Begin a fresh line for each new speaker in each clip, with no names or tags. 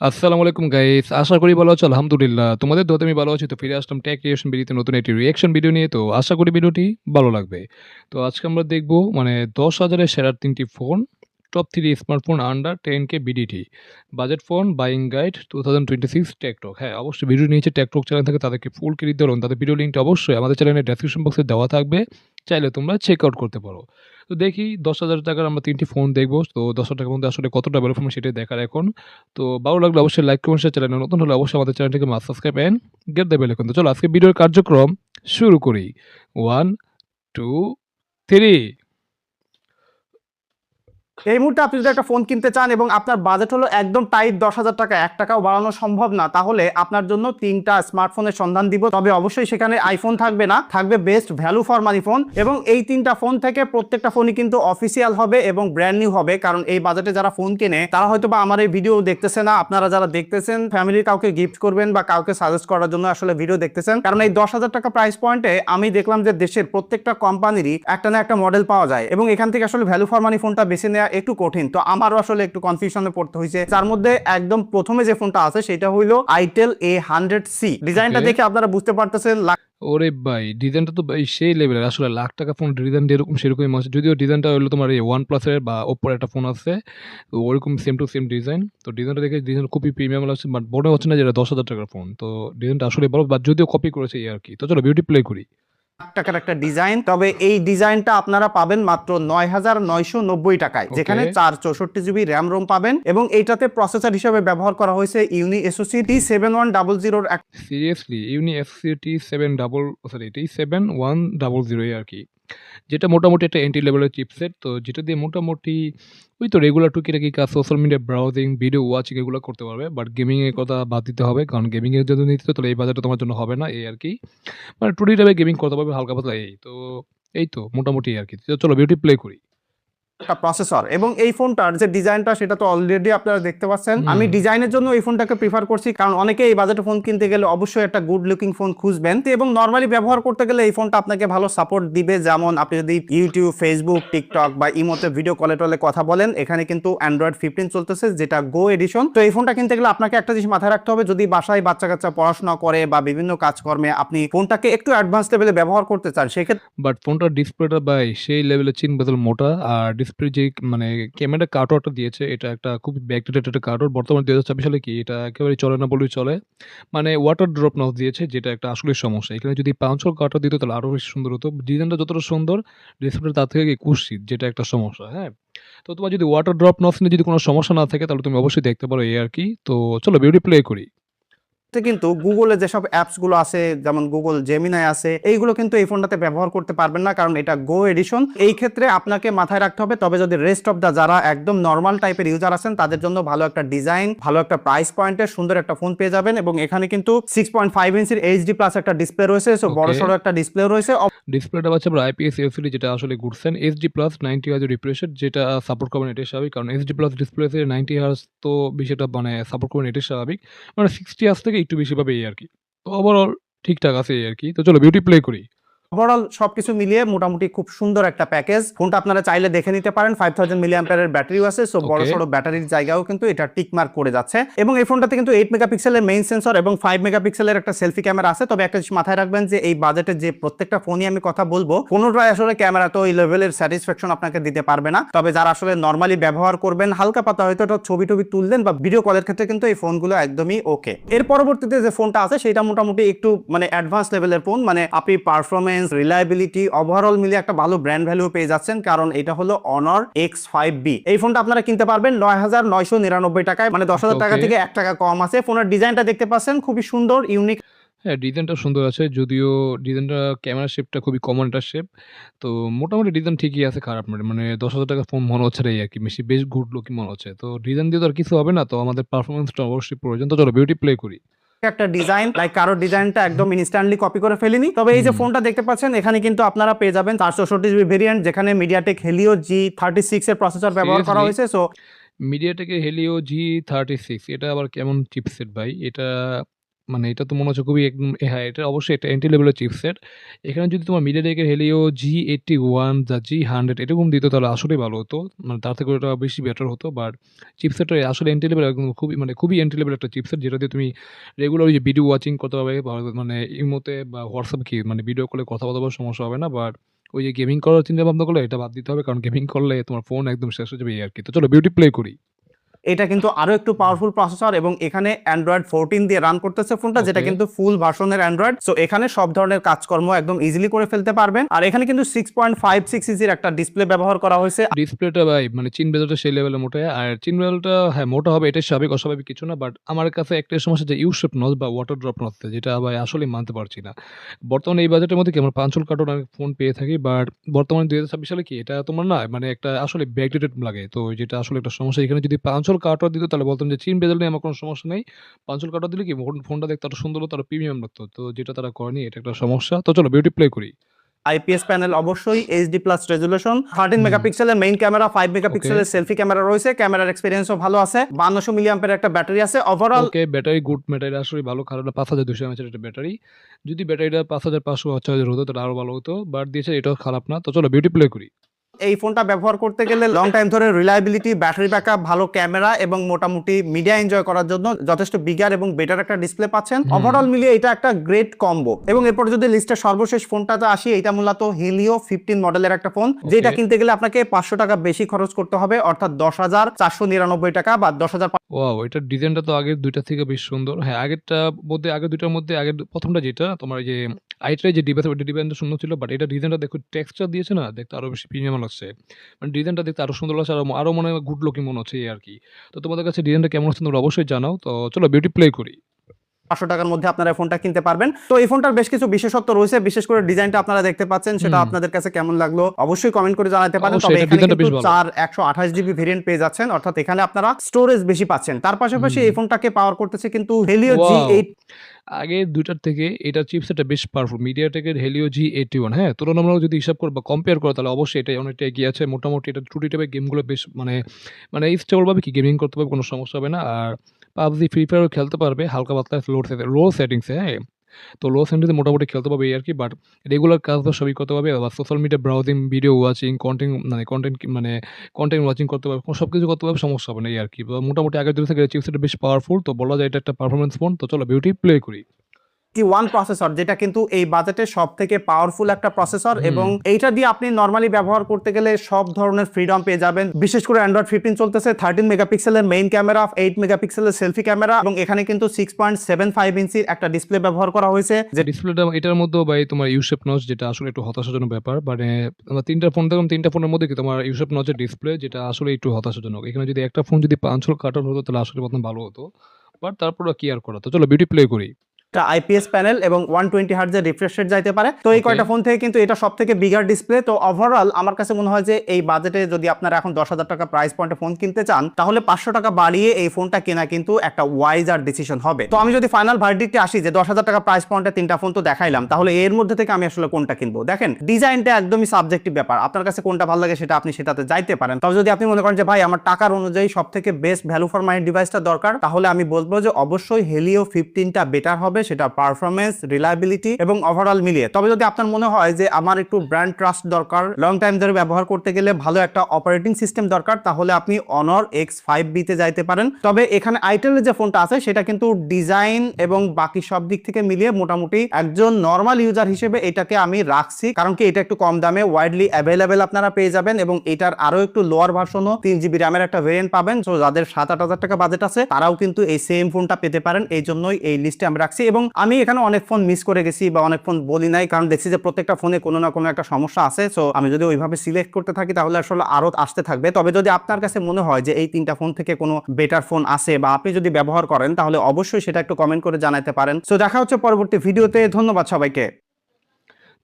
আসসালামু আলাইকুম গাইস আশা করি ভালো আছো, আলহামদুলিল্লাহ। তোমাদের দোতে আমি ভালো আছি। তো ফিরে আসলাম টেক রিয়েকশন ভিডিওতে নতুন একটি রিয়েকশন ভিডিও নিয়ে। তো আশা করি ভিডিওটি ভালো লাগবে। তো আজকে আমরা দেখব মানে দশ হাজারের সেরার তিনটি phone top three smartphone under ten K BDT budget phone buying guide two thousand twenty six TechTalk হ্যাঁ অবশ্যই ভিডিও নিয়েছে টেকটক চ্যানেল থেকে তাদেরকে ফুল ক্রেডিট দেওয়া তাদের ভিডিও লিঙ্কটা অবশ্যই আমাদের চ্যানেলের ডেসক্রিপশন বক্সে দেওয়া থাকবে। চাইলে তোমরা চেক আউট করতে পারো। তো দেখি দশ হাজার টাকার আমরা তিনটি ফোন দেখব। তো দশ হাজার টাকার মধ্যে আসলে কতটা ভালো ফোন সেটাই দেখার এখন। তো ভালো লাগলে অবশ্যই লাইক কমেন্ট শেয়ার চ্যানেল নতুন হলে অবশ্যই আমাদের চ্যানেলটিকে must subscribe and get the bell তো চলো আজকে ভিডিওর কার্যক্রম শুরু করি। ওয়ান টু থ্রি
এই মুহূর্তে আপনি যদি একটা ফোন কিনতে চান এবং আপনার বাজেট হলো একদম টাইট দশ হাজার টাকা, এক টাকাও বাড়ানো সম্ভব না, তাহলে আপনার জন্য তিনটা স্মার্টফোনের সন্ধান দিব। তবে অবশ্যই সেখানে আইফোন থাকবে না, থাকবে best value for money phone এবং এই তিনটা ফোন থেকে প্রত্যেকটা ফোনই কিন্তু অফিসিয়াল হবে এবং ব্র্যান্ড নিউ হবে, কারণ এই বাজেটে যারা ফোন কেনে, তারা হয়তো বা আমার এই ভিডিও দেখতেছে না। আপনারা যারা দেখতেছেন ফ্যামিলির কাউকে গিফট করবেন বা কাউকে সাজেস্ট করার জন্য আসলে ভিডিও দেখতেছেন। কারণ এই দশ হাজার টাকা প্রাইস পয়েন্টে আমি দেখলাম যে দেশের প্রত্যেকটা কোম্পানিরই একটা না একটা মডেল পাওয়া যায় এবং এখান থেকে আসলে ভ্যালু ফর মানি ফোনটা বেছে নেওয়া একটু কঠিন। তো আমারও আসলে একটু কনফিউশনে পড়তে হয়েছে। যার মধ্যে একদম প্রথমে যে ফোনটা আছে সেটা হইল আইটেল এ হান্ড্রেড সি ডিজাইনটা. দেখে আপনারা বুঝতে পারতেছেন
ওরে ভাই ডিজাইনটা তো ভাই সেই লেভেলের আসলে লাখ টাকা ফোন ডিজাইন এরকম সেরকমই হচ্ছে যদিও ডিজাইনটা হলো তোমার এই ওয়ান প্লাসের বা ওপ্পোর একটা ফোন আছে তো ওরকম সেম টু সেম ডিজাইন তো ডিজাইনটা দেখে ডিজাইন খুবই প্রিমিয়াম লাগছে বাট মনে হচ্ছে না যেটা দশ হাজার টাকার ফোন তো ডিজাইনটা আসলে ভালো বা যদিও কপি করেছে এই আর কি। তো চলো বিউটি প্লে করি।
টাকার একটা ডিজাইন তবে এই ডিজাইনটা আপনারা পাবেন মাত্র নয় হাজার নয়শো নব্বই টাকায় যেখানে চার চৌষট্টি জিবি র্যাম রোম পাবেন এবং এইটাতে প্রসেসর হিসেবে ব্যবহার করা হয়েছে Unisoc T seven one double জিরোর
seriously Unisoc seven double sorry T seven one double zero আর কি। যেটা মোটামুটি একটা এন্ট্রি লেভেলের চিপসেট তো যেটা দিয়ে মোটামুটি ওই তো রেগুলার টুকিটাকি কাজ social media browsing video watching এগুলো করতে পারবে। বাট গেমিংয়ের কথা বাদ দিতে হবে, কারণ গেমিংয়ের যদি নিতে তাহলে এই বাজারটা তোমার জন্য হবে না, এই আর কি। মানে টুডি টাইপে গেমিং করতে পারবে হালকা পাতলা এই, তো এই তো মোটামুটি আর কি। চলো বিউটি প্লে করি।
একটা প্রসেসর এবং এই ফোনটার যে ডিজাইনটা সেটা তো অলরেডি আপনারা দেখতে পাচ্ছেন। আমি ডিজাইনের জন্য এই ফোনটাকে প্রিফার করছি কারণ অনেকে এই বাজেটে ফোন কিনতে গেলে অবশ্যই একটা গুড লুকিং ফোন খুঁজবেন। এবং নর্মালি ব্যবহার করতে গেলে এই ফোনটা আপনাকে ভালো সাপোর্ট দিবে। যেমন আপনি যদি ইউটিউব ফেসবুক টিকটক বা ইমোতে ভিডিও কলে টলে কথা বলেন এখানে কিন্তু অ্যান্ড্রয়েড ফিফটিন চলতেছে যেটা গো এডিশন তো এই ফোনটা কিনতে গেলে আপনাকে একটা জিনিস মাথায় রাখতে হবে যদি বাসায় বাচ্চা কাচ্চা পড়াশোনা করে বা বিভিন্ন কাজকর্মে আপনি ফোনটাকে একটু অ্যাডভান্স লেভেলে ব্যবহার করতে চান সেক্ষেত্রে
বাট ফোনটার ডিসপ্লেটা বাই সেই লেভেলের চিন বদল মোটা আর ডিসপ্লে যে মানে ক্যামেরা কার্টওয়ারটা দিয়েছে, এটা একটা খুব ব্যাকডেটেড একটা কার্টওয়ার বর্তমানে দু হাজার ছাব্বিশ সালে কি এটা একেবারে চলে না বলেই চলে। মানে ওয়াটার ড্রপ নস দিয়েছে, যেটা একটা আসলে সমস্যা। এখানে যদি পাঁচশো কার্টওয়ার দিত, তাহলে আরও বেশি সুন্দর হতো। ডিজাইনটা যতটা সুন্দর ডিসপ্লে তার থেকে একুশি যেটা একটা সমস্যা হ্যাঁ? তো তোমার যদি ওয়াটার ড্রপ নস নিয়ে যদি কোনো সমস্যা না থাকে, তাহলে তুমি অবশ্যই দেখতে পারো এই আর কি। তো চলো বিউটি প্লে করি।
কিন্তু গুগলে যেসব অ্যাপসগুলো আছে যেমন গুগল জেমিনাই আছে এইগুলো কিন্তু এই ফোনটাতে ব্যবহার করতে পারবেন না কারণ এটা গো এডিশন এই ক্ষেত্রে আপনাকে মাথায় রাখতে হবে তবে যদি রেস্ট অফ দা যারা একদম নর্মাল টাইপের ইউজার আছেন তাদের জন্য ভালো একটা ডিজাইন ভালো একটা প্রাইস পয়েন্টের সুন্দর একটা ফোন পেয়ে যাবেন এবং এখানে কিন্তু সিক্স পয়েন্ট ফাইভ ইঞ্চির এইচডি প্লাস একটা ডিসপ্লে রয়েছে সো বড় সড়ো একটা ডিসপ্লে রয়েছে।
ডিসপ্লেটা পাচ্ছে আমরা আইপিএস এলসিডি যেটা আসলে ঘুরছেন এইচডি প্লাস নাইনটি হাজার রিফ্রেশের যেটা সাপোর্ট করবেন এটাই স্বাভাবিক কারণ এইচডি প্লাস ডিসপ্লেতে নাইনটি হার্স তো বিষয়টা মানে সাপোর্ট করবেন এটাই স্বাভাবিক। মানে সিক্সটি হার্স থেকে একটু বেশি পাবে এই আর কি। তো ওভারঅল ঠিকঠাক আছে এই আর কি। তো চলো বিউটি প্লে করি।
ওভারঅল সবকিছু মিলিয়ে মোটামুটি খুব সুন্দর একটা প্যাকেজ ফোনটা আপনারা চাইলে দেখে নিতে পারেন। ফাইভ থাউজেন্ড মিলিয়াম্পারের ব্যাটারিও আছে সো বড়. সড়ো ব্যাটারির জায়গাও কিন্তু এটা টিক মার্ক করে যাচ্ছে। এবং এই ফোনটাতে কিন্তু এইট মেগাপিক্সেলের মেইন সেন্সর এবং ফাইভ মেগাপিক্সেলের একটা সেলফি ক্যামেরা আছে। তবে একটা জিনিস মাথায় রাখবেন যে এই বাজেটের যে প্রত্যেকটা ফোনই আমি কথা বলব কোনোটাই আসলে ক্যামেরা তো এই লেভেলের স্যাটিসফ্যাকশন আপনাকে দিতে পারবে না। তবে যারা আসলে নর্মালি ব্যবহার করবেন হালকা পাতা হয়তো একটা ছবি টবি তুললেন বা ভিডিও কলের ক্ষেত্রে কিন্তু এই ফোনগুলো একদমই ওকে এর পরবর্তীতে যে ফোনটা আছে সেটা মোটামুটি একটু মানে অ্যাডভান্স লেভেলের ফোন মানে আপনি পারফরমেন্স রিলায়েবিলিটি ওভারঅল মিলিয়ে একটা ভালো ব্র্যান্ড ভ্যালু পেয়ে যাচ্ছেন কারণ এটা হলো অনর এক্স ফাইভ বি এই ফোনটা আপনারা কিনতে পারবেন নয় হাজার নয়শো নিরানব্বই টাকায় মানে দশ হাজার টাকা থেকে এক টাকা কম আছে। ফোনের ডিজাইনটা দেখতে পাচ্ছেন খুবই সুন্দর ইউনিক
হ্যাঁ ডিজাইনটা সুন্দর আছে যদিও ডিজাইনটা ক্যামেরা শেপটা খুবই কমন একটা শেপ তো মোটামুটি ডিজাইন ঠিকই আছে খারাপ না মানে দশ হাজার টাকা ফোন মনে হচ্ছে না আর কি বেশি বেশ গুড লুকিং মনে হচ্ছে। তো ডিজাইন দিয়ে তো আর কিছু হবে না তো আমাদের পারফরমেন্সটা অবশ্যই প্রয়োজন। তো চলো বিউটি প্লে করি।
একটা ডিজাইন লাইক কারোর ডিজাইনটা একদম ইনস্ট্যান্টলি কপি করে ফেলিনি। তবে এই যে ফোনটা দেখতে পাচ্ছেন এখানে কিন্তু আপনারা পেয়ে যাবেন চারশো জিবি ভেরিয়েন্ট যেখানে MediaTek Helio G thirty six এর প্রসেসর ব্যবহার করা হয়েছে সো
মিডিয়াটেকের হেলিও জি থার্টি সিক্স এটা আবার কেমন চিপসেট ভাই? এটা মানে এটা তো মনে হচ্ছে খুবই হ্যাঁ, এটা অবশ্যই এটা এন্ট্রি লেভেলের চিপসেট। এখানে যদি তোমার MediaTek-এর Helio G81 বা G100 এরকম দিত তাহলে আসলেই ভালো হতো। মানে তার থেকে ওটা বেশি বেটার হতো। বাট চিপসেটটা আসলে এন্ট্রি লেভেল একদম খুবই মানে খুবই এন্ট্রি লেভেল একটা চিপসেট যেটা দিয়ে তুমি রেগুলার যে ভিডিও ওয়াচিং করতে পারবে মানে ইমোতে বা হোয়াটসঅ্যাপ কি মানে ভিডিও কলে কথা বলতে পারবে সমস্যা হবে না। বাট ওই যে গেমিং করার চিন্তা-ভাবনা করলে এটা বাদ দিতে হবে। কারণ গেমিং করলে তোমার ফোন একদম শেষ হয়ে যাবে এই আরকি। তো চলো বিউটি প্লে করি।
এটা কিন্তু আরও একটু পাওয়ারফুল প্রসেসর এবং এখানে অ্যান্ড্রয়েড ফোরটিন দিয়ে রান করতেছে ফোনটা যেটা কিন্তু ফুল ভার্সনের অ্যান্ড্রয়েড সো এখানে সব ধরনের কাজকর্ম একদম ইজিলি করে ফেলতে পারবেন। আর এখানে কিন্তু 6.56 ইঞ্চির একটা ডিসপ্লে ব্যবহার করা হয়েছে।
ডিসপ্লেটা ভাই মানে চিন বেজলটা সেই লেভেলে মোটা। আর চিন বেজলটা হ্যাঁ, মোটা হবে এটাই স্বাভাবিক, অস্বাভাবিক কিছু না। বাট আমার কাছে একটাই সমস্যা যে ইউ শেপ নচ বা ওয়াটার ড্রপ নচ যেটা ভাই আসলে মানতে পারছি না। বর্তমানে এই বাজেটের মধ্যে কি আমরা পাঁচল কার্টন অনেক ফোন পেয়ে থাকি। বাট বর্তমানে ২০২৬ সালে কি এটা তোমার না মানে একটা আসলে ব্যাকডেটেড লাগে। তো যেটা আসলে একটা সমস্যা। এখানে যদি পাঁচল কার্টন দিত তাহলে বলতাম যে চিন বেজল নিয়ে আমার কোনো সমস্যা নেই। পাঁচল কার্টন দিলে কি ফোন ফোনটা দেখতে আরও সুন্দর হতো, আরও প্রিমিয়াম লাগতো। তো যেটা তারা করেনি এটা একটা সমস্যা। তো চলো বিউটি প্লে করি।
IPS প্যানেল অবশ্যই HD প্লাস রেজোলিউশন 13
হুম।
মেগাপিক্সেলের মেইন ক্যামেরা 5
ওকে।
মেগাপিক্সেলের সেলফি ক্যামেরা রয়েছে। ক্যামেরার এক্সপেরিয়েন্সও ভালো আছে। 5200 মিলিঅ্যাম্পের একটা ব্যাটারি আছে। Overall
okay, battery good battery আসলে ভালো খারাপ না 5200 এমএএইচ এর একটা ব্যাটারি। যদি ব্যাটারিটা 5500 বা 6000 হতো তাহলে আরও ভালো হতো। বাট দিয়েছে এটাও খারাপ না। তো চলো বিউটি প্লে করি।
এই ফোনটা ব্যবহার করতে গেলে লং টাইম ধরে রিলায়েবিলিটি, ব্যাটারি ব্যাকআপ, ভালো ক্যামেরা এবং মোটামুটি মিডিয়া এনজয় করার জন্য যথেষ্ট বিগার এবং বেটার একটা ডিসপ্লে পাচ্ছেন। ওভারঅল মিলিয়ে এটা একটা গ্রেট কম্বো। এবং এরপর যদি লিস্টের সর্বশেষ ফোনটাতে আসি এটা মূলত হিলিও ফিফটিন মডেলের একটা ফোন। যেটা কিনতে গেলে আপনাকে 500 টাকা বেশি খরচ করতে হবে অর্থাৎ 10499 টাকা বা 10500
ওয়াও! এটার ডিজাইনটা তো আগের দুইটা থেকে বেশ সুন্দর। হ্যাঁ, আগেরটা মধ্যে আগের দুইটার মধ্যে আগের প্রথমটা যেটা তোমার যে আইটার যে ডিভাইস ওইটা ডিজাইনটা সুন্দর ছিল। বাট এটা ডিজাইনটা দেখো টেক্সচার দিয়েছে না দেখতে আরও বেশি প্রিমিয়াম লাগছে। মানে ডিজাইনটা দেখতে আরও সুন্দর লাগছে। আরও আরও মনে হয় গুড লুকিং মনে হচ্ছে এই আর কি তো তোমাদের কাছে ডিজাইনটা কেমন হচ্ছে তোমরা অবশ্যই জানাও। তো চলো বিউটি প্লে করি।
টাকার মধ্যে আপনারা এই ফোনটা কিনতে পারবেন। তো এই ফোনটার বেশ কিছু বিশেষত্ব রয়েছে। বিশেষ করে ডিজাইনটা আপনারা দেখতে পাচ্ছেন সেটা। আপনাদের কাছে কেমন লাগল অবশ্যই কমেন্ট করে জানাতে পারেন। তবে এখানে কিন্তু
ভালো।
4 128 জিবি ভেরিয়েন্ট পেয়ে যাচ্ছেন অর্থাৎ এখানে আপনারা স্টোরেজ বেশি পাচ্ছেন। তার পাশাপাশি এই ফোনটাকে পাওয়ার করতেছে কিন্তু Helio
ওয়াও!
G8
আগের ২ টার থেকে এটার চিপসেটটা বেশ পাওয়ারফুল। MediaTek এর Helio G81 হ্যাঁ? তুলনামূলক যদি হিসাব করো বা কম্পেয়ার করো তাহলে অবশ্যই এটাই অনেকটা এগিয়ে আছে। মোটামুটি এটা 2D টাইপের গেমগুলো বেশ মানে মানে স্টেবল ভাবে কি গেমিং করতে পারবে কোনো সমস্যা হবে না। আর PUBG, ফ্রি ফায়ারও খেলতে পারবে হালকা পাতলা লো লো সেটিংসে হ্যাঁ? তো লো সেটিংসে মোটামুটি খেলতে পারবে এই আর কি বাট রেগুলার কাজ তো সবই করতে পারবে। আবার social media browsing, video watching, content মানে কন্টেন্ট মানে কন্টেন্ট ওয়াচিং করতে পারবে। সব কিছু করতে পারবে সমস্যা হবে না এই আরকি। মোটামুটি আগের দিন থেকে চিপসেটটা বেশ পাওয়ারফুল। তো বলা যায় এটা একটা পারফরমেন্স ফোন। তো চলো বিউটি প্লে করি।
T1 প্রসেসর যেটা কিন্তু এই বাজেটে সবথেকে পাওয়ারফুল একটা প্রসেসর এবং এইটা দিয়ে আপনি নরমালি ব্যবহার করতে গেলে সব ধরনের ফ্রিডম পেয়ে যাবেন। বিশেষ করে Android 15 চলতেছে 13 মেগাপিক্সেলের মেইন ক্যামেরা, 8 মেগাপিক্সেলের সেলফি ক্যামেরা এবং এখানে কিন্তু 6.75 ইঞ্চির একটা ডিসপ্লে ব্যবহার করা হয়েছে। যে
ডিসপ্লেটা এটার মধ্যেও ভাই তোমার ইউ শেপ নচ যেটা আসলে একটু হতাশাজনক ব্যাপার। মানে আমার ৩ টা ফোন দেখলাম ৩ টা ফোনের মধ্যে কি তোমার ইউ শেপ নচের ডিসপ্লে যেটা আসলে একটু হতাশাজনক। এখানে যদি একটা ফোন যদি পাঁচল কার্টন হতো তাহলে আসলে বরং ভালো হতো। বাট তারপরেও কি আর করা। তো চলো বিউটি প্লে করি।
একটা IPS প্যানেল এবং 120 হার্টজের রিফ্রেশ রেট যাইতে পারে। তো এই কয়টা ফোন থেকে কিন্তু এটা সব থেকে বিগার ডিসপ্লে। তো ওভারঅল আমার কাছে মনে হয় যে এই বাজেটে যদি আপনারা এখন ১০,০০০ টাকা প্রাইস পয়েন্টে ফোন কিনতে চান তাহলে ৫০০ টাকা বাড়িয়ে এই ফোনটা কেনা কিন্তু একটা ওয়াইজার ডিসিশন হবে। তো আমি যদি ফাইনাল ভার্ডিক্টে আসি যে ১০,০০০ টাকা প্রাইস পয়েন্টে তিনটা ফোন তো দেখাইলাম। তাহলে এর মধ্যে থেকে আমি আসলে কোনটা কিনবো? দেখেন ডিজাইনটা একদমই সাবজেক্টিভ ব্যাপার। আপনার কাছে কোনটা ভালো লাগে সেটা আপনি সেটাতে যাইতে পারেন। তবে যদি আপনি মনে করেন যে ভাই আমার টাকার অনুযায়ী সব থেকে বেস্ট ভ্যালু ফর মানি ডিভাইসটা দরকার তাহলে আমি বলব যে অবশ্যই হেলিও ফিফটিনটা বেটার হবে সেটা পারফরমেন্স রিলায়েবিলিটি এবং ওভারঅল মিলিয়ে। তবে যদি আপনার মনে হয় যে আমার একটু ব্র্যান্ড ট্রাস্ট দরকার, লং টাইম ধরে ব্যবহার করতে গেলে ভালো একটা অপারেটিং সিস্টেম দরকার তাহলে আপনি Honor X5B তে যাইতে পারেন। তবে এখানে এর যে ফোনটা আছে সেটা কিন্তু ডিজাইন এবং বাকি সব দিক থেকে মিলিয়ে মোটামুটি একজন নর্মাল ইউজার হিসেবে এটাকে আমি রাখছি। কারণ কি এটা একটু কম দামে ওয়াইডলি অ্যাভেলেবেল আপনারা পেয়ে যাবেন এবং এটার আরও একটু লোয়ার ভার্সনও তিন জিবি র‍্যামের একটা ভেরিয়েন্ট পাবেন। সো যাদের ৭-৮ হাজার টাকা বাজেট আছে তারাও কিন্তু এই সেম ফোনটা পেতে পারেন। এই জন্যই এই লিস্টে আমি রাখছি এবং আমি এখানে অনেক ফোন মিস করে গেছি বা অনেক ফোন বলি নাই, কারণ দেখছি যে প্রত্যেকটা ফোনে কোনো না কোনো একটা সমস্যা আছে। সো আমি যদি ওইভাবে সিলেক্ট করতে থাকি, তাহলে আসলে আরও আসতে থাকবে। তবে যদি আপনার কাছে মনে হয় যে এই তিনটা ফোন থেকে কোনো বেটার ফোন আছে বা আপনি যদি ব্যবহার করেন, তাহলে অবশ্যই সেটা একটু কমেন্ট করে জানাতে পারেন। সো দেখা হচ্ছে পরবর্তী ভিডিওতে। ধন্যবাদ সবাইকে।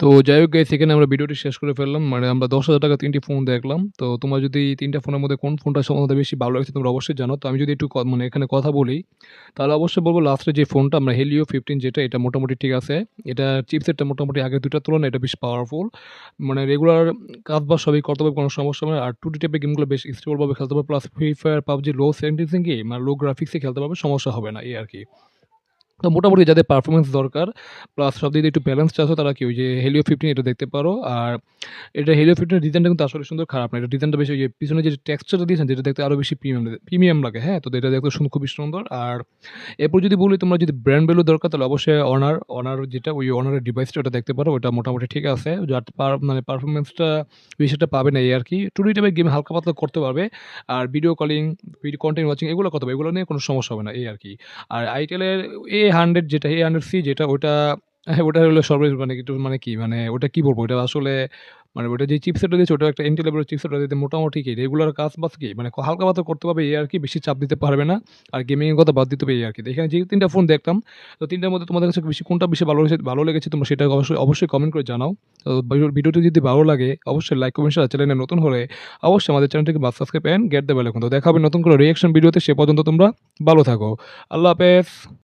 তো যাই হোক গাইস এখানে আমরা ভিডিওটি শেষ করে ফেললাম। মানে আমরা ১০,০০০ টাকা ৩ টি ফোন দেখলাম। তো তোমার যদি ৩ টা ফোনের মধ্যে কোন ফোনটা তোমাদের বেশি ভালো লাগছে তোমরা অবশ্যই জানো তো আমি যদি একটু ক মানে এখানে কথা বলি তাহলে অবশ্যই বলব লাস্টে যে ফোনটা আমরা হেলিও ফিফটিন যেটা এটা মোটামুটি ঠিক আছে। এটা চিপসেটটা মোটামুটি আগে ২ টার তুলনায় এটা বেশ পাওয়ারফুল। মানে রেগুলার কাজ বা সবই করতে পারবে কোনো সমস্যা হবে না। আর 2D টাইপের গেমগুলো বেশ স্টেবল ভাবে খেলতে পারবে। Plus Free Fire PUBG low settings এ কি মানে লো গ্রাফিক্সে খেলতে পারবে সমস্যা হবে না এই আরকি। তো মোটামুটি যাদের পারফরমেন্স দরকার প্লাস সব দিক একটু ব্যালেন্সড আছে তারা কি ওই যে হেলিও ফিফটিন এটা দেখতে পারো। আর এটা হেলিও 15 এর ডিজাইনটা কিন্তু আসলে সুন্দর খারাপ না। এটা ডিজাইনটা বেশি যে পিছনে যে টেক্সচারটা দিয়েছেন যেটা দেখতে আরও বেশি প্রিমিয়াম প্রিমিয়াম লাগে, হ্যাঁ? তো এটা দেখতে সুন খুবই সুন্দর। আর এরপর যদি বলি তোমরা যদি ব্র্যান্ড ভ্যালু দরকার তাহলে অবশ্যই অনার অনার যেটা ওই অনারের ডিভাইসটা ওটা দেখতে পারো। ওটা মোটামুটি ঠিক আছে। যার পার মানে পারফরমেন্সটা একটা পাবে না এই আরকি। 2D টাইপের গেম হালকা পাতলা করতে পারবে। আর video calling, video content watching এগুলো করতে পারবে। এগুলো নিয়ে কোনো সমস্যা হবে না এই আর কি আর Itel এর A100 যেটা A100C যেটা ওটা হ্যাঁ, ওটা হলো সর্ব মানে একটু মানে কি মানে ওটা কি বলব? ওটা আসলে মানে ওটা যে চিপসেটটা দিয়েছে ওটা একটা Intel লেভেলের চিপসেট ওটা দিতে মোটামুটি কি রেগুলার কাজ-বাজ কি মানে হালকা পাতলা করতে পারবে এ আর কি বেশি চাপ দিতে পারবে না। আর গেমিং এর কথা বাদ দিতে হবে এই আরকি। এখানে যে ৩ টা ফোন দেখলাম, তো তিনটার মধ্যে তোমাদের কাছে বেশি কোনটা বেশি ভালো লেগেছে ভালো লেগেছে তোমরা সেটা অবশ্যই অবশ্যই কমেন্ট করে জানাও। তো ভিডিও ভিডিওটি যদি ভালো লাগে অবশ্যই লাইক, কমেন্ট, শেয়ার চ্যানেলে নতুন হলে অবশ্যই আমাদের চ্যানেলটিকে মাস্ট সাবস্ক্রাইব এন্ড গেট দেবে আইকন। তো দেখা হবে নতুন কোনো রিঅ্যাকশন ভিডিওতে। সে পর্যন্ত তোমরা ভালো থাকো। আল্লাহ হাফেজ।